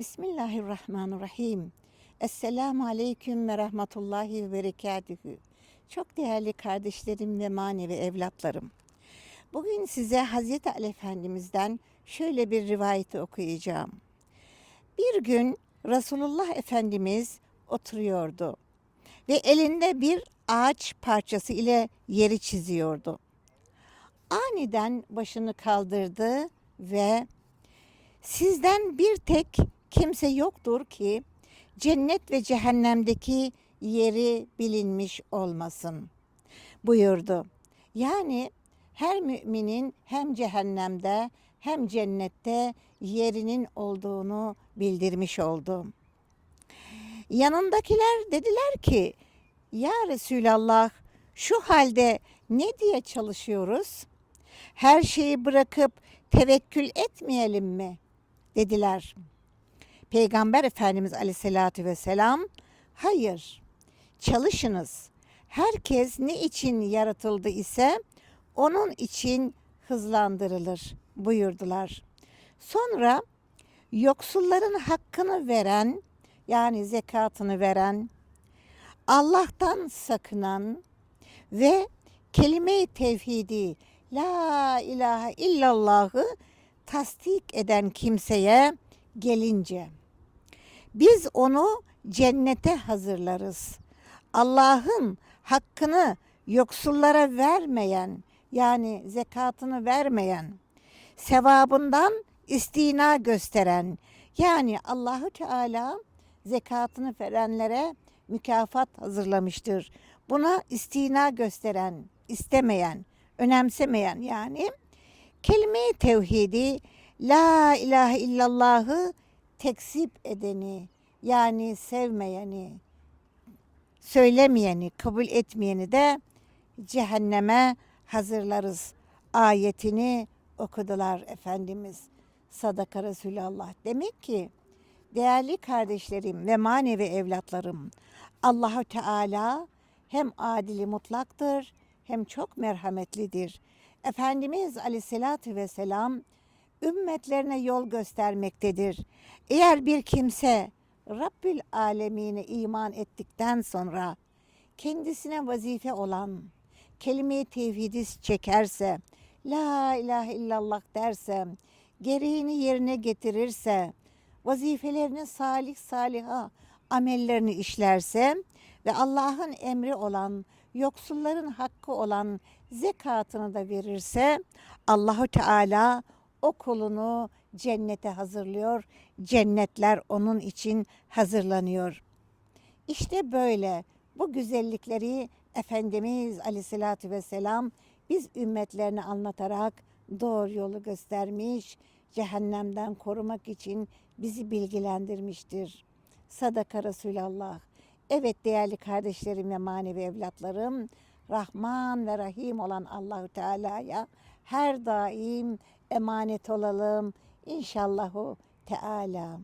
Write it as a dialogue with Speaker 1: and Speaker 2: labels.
Speaker 1: Bismillahirrahmanirrahim. Esselamu aleyküm ve rahmetullahi ve berekatühü. Çok değerli kardeşlerim ve manevi evlatlarım. Bugün size Hazreti Ali Efendimiz'den şöyle bir rivayeti okuyacağım. Bir gün Resulullah Efendimiz oturuyordu ve elinde bir ağaç parçası ile yeri çiziyordu. Aniden başını kaldırdı ve sizden bir tek kimse yoktur ki cennet ve cehennemdeki yeri bilinmiş olmasın buyurdu. Yani her müminin hem cehennemde hem cennette yerinin olduğunu bildirmiş oldu. Yanındakiler dediler ki ya Resulallah şu halde ne diye çalışıyoruz? Her şeyi bırakıp tevekkül etmeyelim mi? dediler. Peygamber Efendimiz Aleyhisselatü Vesselam hayır çalışınız. Herkes ne için yaratıldı ise onun için hızlandırılır buyurdular. Sonra yoksulların hakkını veren yani zekatını veren, Allah'tan sakınan ve kelime-i tevhidi la ilahe illallah'ı tasdik eden kimseye gelince biz onu cennete hazırlarız. Allah'ın hakkını yoksullara vermeyen yani zekatını vermeyen, sevabından istina gösteren yani Allahü Teala zekatını verenlere mükafat hazırlamıştır. Buna istina gösteren, istemeyen, önemsemeyen yani kelime-i tevhidi la ilahe illallah'ı tekzip edeni yani sevmeyeni, söylemeyeni, kabul etmeyeni de cehenneme hazırlarız. Ayetini okudular Efendimiz. Sadaka Resulallah. Demek ki değerli kardeşlerim ve manevi evlatlarım Allahu Teala hem adili mutlaktır hem çok merhametlidir. Efendimiz Aleyhisselatü Vesselam ümmetlerine yol göstermektedir. Eğer bir kimse Rabbül Alemine iman ettikten sonra kendisine vazife olan kelime-i tevhidi çekerse, la ilahe illallah derse, gereğini yerine getirirse, vazifelerini salih saliha amellerini işlerse ve Allah'ın emri olan, yoksulların hakkı olan zekatını da verirse Allahu Teala o kulunu cennete hazırlıyor. Cennetler onun için hazırlanıyor. İşte böyle bu güzellikleri Efendimiz Aleyhisselatü Vesselam biz ümmetlerine anlatarak doğru yolu göstermiş, cehennemden korumak için bizi bilgilendirmiştir. Sadaka Resulallah. Evet değerli kardeşlerim ve manevi evlatlarım, Rahman ve Rahim olan Allahü Teala'ya her daim emanet olalım. İnşallahu Teala.